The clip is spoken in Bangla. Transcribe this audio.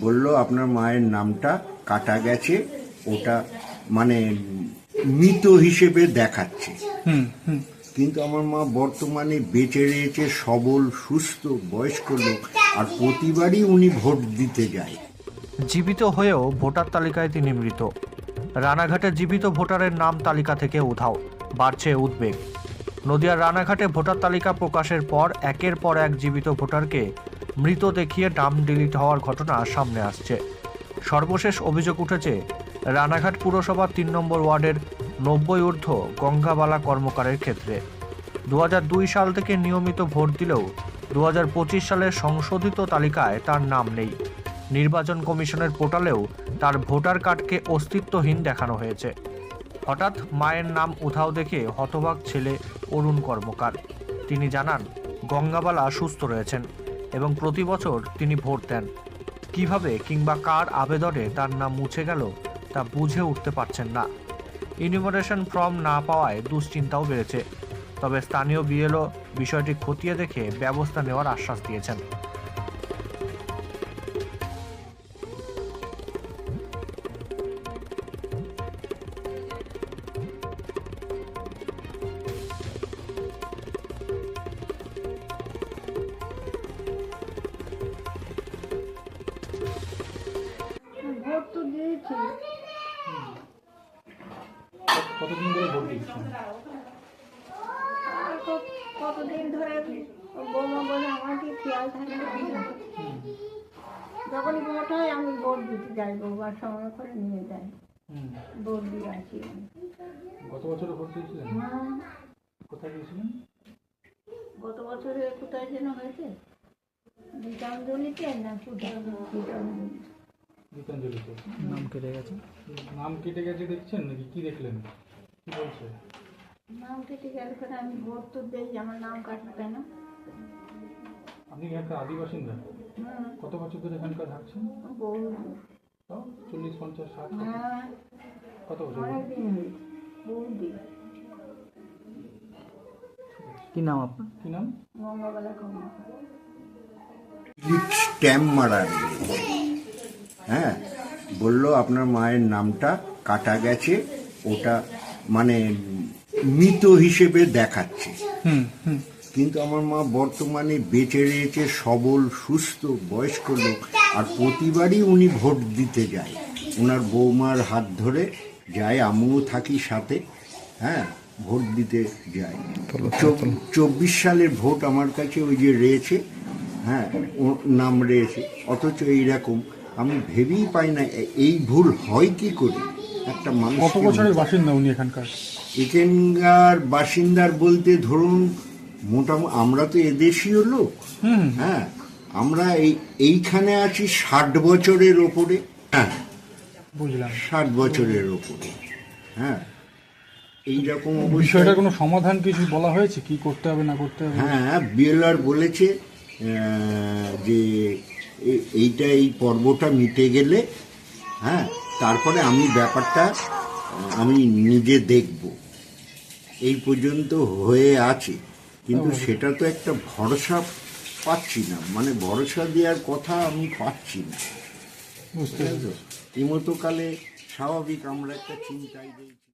বলল আপনার মায়ের নামটা কাটা গেছে ওটা মানে মৃত হিসেবে দেখাচ্ছে। কিন্তু আমার মা বর্তমানে বেঁচে রয়েছে সবল সুস্থ বয়স্ক লোক আর প্রতিবারই উনি ভোট দিতে যায়। জীবিত হয়েও ভোটার তালিকায় তিনি মৃত। রানাঘাটে জীবিত ভোটারের নাম তালিকা থেকে উধাও বাড়ছে উদ্বেগ। নদিয়ার রানাঘাটে ভোটার তালিকা প্রকাশের পর একের পর এক জীবিত ভোটারকে মৃত দেখিয়ে নাম ডিলিট হওয়ার ঘটনা সামনে আসছে। সর্বশেষ অভিযোগ উঠেছে, রানাঘাট পুরসভার তিন নম্বর ওয়ার্ডের নব্বই ঊর্ধ্ব গঙ্গাবালা কর্মকারের ক্ষেত্রে। দু হাজার দুই সাল থেকে নিয়মিত ভোট দিলেও দু হাজার পঁচিশ সালের সংশোধিত তালিকায় তার নাম নেই। নির্বাচন কমিশনের পোর্টালেও তার ভোটার কার্ডকে অস্তিত্বহীন দেখানো হয়েছে। হঠাৎ মায়ের নাম উধাও দেখে হতবাক ছেলে অরুণ কর্মকার। তিনি জানান, গঙ্গাবালা সুস্থ রয়েছেন। এবং প্রতি বছর তিনি ভোট দেন। কীভাবে কিংবা কার আবেদনে তার নাম মুছে গেল, তা বুঝে উঠতে পারছেন না। ইনিমোরেশন ফর্ম না পাওয়ায় দুশ্চিন্তাও বেড়েছে। তবে স্থানীয় বিএলও বিষয়টি খতিয়ে দেখে ব্যবস্থা নেওয়ার আশ্বাস দিয়েছেন। কতদিন ধরে ভোট দিচ্ছেন? কতদিন ধরে বৌমা বলে আমার কি খেয়াল থাকে যখন ভোট হয় আমি ভোট দিতে যাই বৌবার সময় করে নিয়ে যাই। হুম। ভোট দিয়ে আসি গত বছরে ভোট দিয়েছিলেন? হ্যাঁ। কোথায় গিয়েছিলেন? গত বছরে কোথায় যেন হয়েছে? গীতাঞ্জলিতে না কোথায় গীতাঞ্জলি গীতাঞ্জলিতে নাম কেটে গেছে। নাম কেটে গেছে দেখছেন নাকি? কি দেখলেন? কি বলছে? নাম কেটে গেল করে আমি ভোট তো দেই আমার নাম কাটবে না? আপনি কি একটা আদিবাসিন্দা হুম। কত বছর ধরে এখানকার থাকছেন? চল্লিশ পঞ্চাশ ষাট কত? হ্যাঁ কত বছর? কি নাম আপনার? কি নাম? গঙ্গাবেলা কম স্ট্যাম্প মারা হ্যাঁ বলল আপনার মায়ের নামটা কাটা গেছে ওটা মানে মৃত হিসেবে দেখাচ্ছে। কিন্তু আমার মা বর্তমানে বেঁচে রয়েছে সবল সুস্থ বয়স্ক লোক আর প্রতিবারই উনি ভোট দিতে যায়। ওনার বৌমার হাত ধরে যায় আমিও থাকি সাথে হ্যাঁ ভোট দিতে যায়। চব- চব্বিশ সালের ভোট আমার কাছে ওই যে রয়েছে হ্যাঁ ওর নাম রয়েছে অথচ এইরকম আমি ভেবেই পাই না এই ভুল হয় কি করে? একটা মানুষ কত বছরের বাসিন্দা উনি এখানকার? এখানকার বাসিন্দার বলতে ধরুন মোটামুটি আমরা তো এদেশীয় লোক। হ্যাঁ আমরা এই এইখানে আছি ষাট বছরের ওপরে। হ্যাঁ বুঝলাম। ষাট বছরের ওপরে। হ্যাঁ এইরকম বিষয়টার কোনো সমাধান কিছু বলা হয়েছে? কি করতে হবে না করতে হবে? হ্যাঁ বিএলআর বলেছে যে এইটা এই পর্বটা মিটে গেলে হ্যাঁ তারপরে আমি ব্যাপারটা আমি নিজে দেখব। এই পর্যন্ত হয়ে আছে। কিন্তু সেটা তো একটা ভরসা পাচ্ছি না। মানে ভরসা দেওয়ার কথা আমি পাচ্ছি না। বুঝতে পেরেছি। এই মতো কালে স্বাভাবিক আমরা একটা চিন্তায়